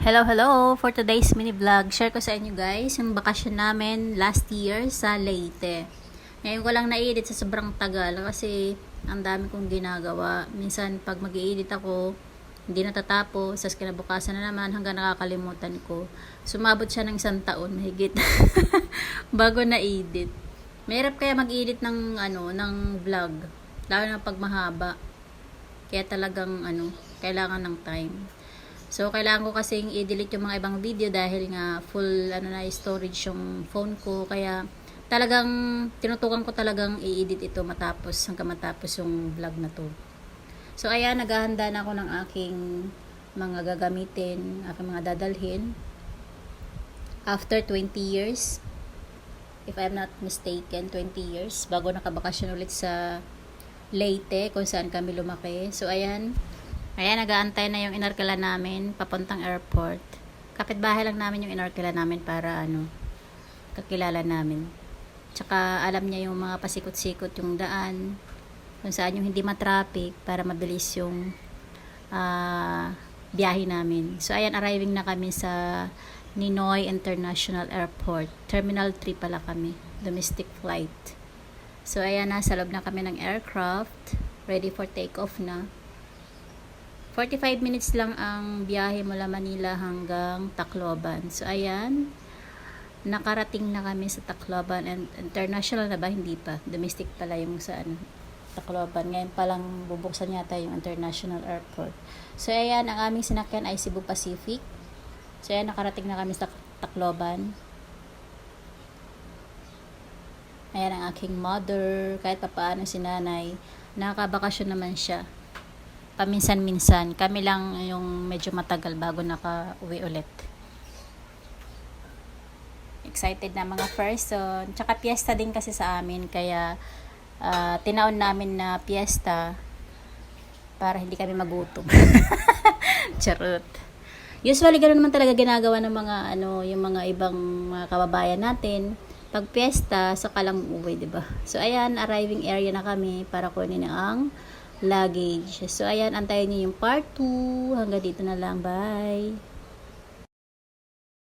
Hello, hello! For today's mini vlog, share ko sa inyo guys yung bakasyon namin last year sa Leyte. Ngayon ko lang na-edit sa sobrang tagal kasi ang dami kong ginagawa. Minsan pag mag edit ako, hindi natatapos, sa kinabukasan na naman hanggang nakakalimutan ko. Sumabot siya ng isang taon, mahigit, bago na-edit. Mahirap kaya mag-edit ng, ano, ng vlog, lalo na pag mahaba. Kaya talagang, ano, kailangan ng time. So, kailangan ko kasing i-delete yung mga ibang video dahil nga full ano na storage yung phone ko. Kaya talagang tinutukan ko talagang i-edit ito matapos hanggang matapos yung vlog na to. So, ayan, naghahanda na ako ng aking mga gagamitin, aking mga dadalhin. After 20 years, if I'm not mistaken, 20 years, bago nakabakasyon ulit sa Leyte, kung saan kami lumaki. So, ayan, Ayan, nag-aantay na yung inarkila namin papuntang airport. Kapitbahay lang namin yung inarkila namin para ano, kakilala namin. Tsaka alam niya yung mga pasikot-sikot yung daan, kung saan yung hindi matraffic para mabilis yung ah, biyahe namin. So ayan, arriving na kami sa Ninoy International Airport. Terminal 3 pala kami, domestic flight. So ayan, nasa loob na kami ng aircraft, ready for takeoff na. 45 minutes lang ang biyahe mula Manila hanggang Tacloban. So, ayan. Nakarating na kami sa Tacloban. And international na ba? Hindi pa. Domestic pala yung sa ano, Tacloban. Ngayon pa lang bubuksan yata yung international airport. So, ayan. Ang aming sinakyan ay Cebu Pacific. So, ayan. Nakarating na kami sa Tacloban. Ayan ang aking mother. Kahit pa paano si nanay. Nakabakasyon naman siya paminsan-minsan. Kami lang yung medyo matagal bago naka-uwi ulit. Excited na mga person. Tsaka piyesta din kasi sa amin. Kaya ah, tinaon namin na piyesta para hindi kami magutom. Charot. Usually, ganoon naman talaga ginagawa ng mga, ano, yung mga ibang mga kababayan natin. Pag piyesta, saka lang uuwi, ba? So, ayan, arriving area na kami para kunin ang luggage. So, ayan, antayin niyo yung part 2. Hanggang dito na lang. Bye!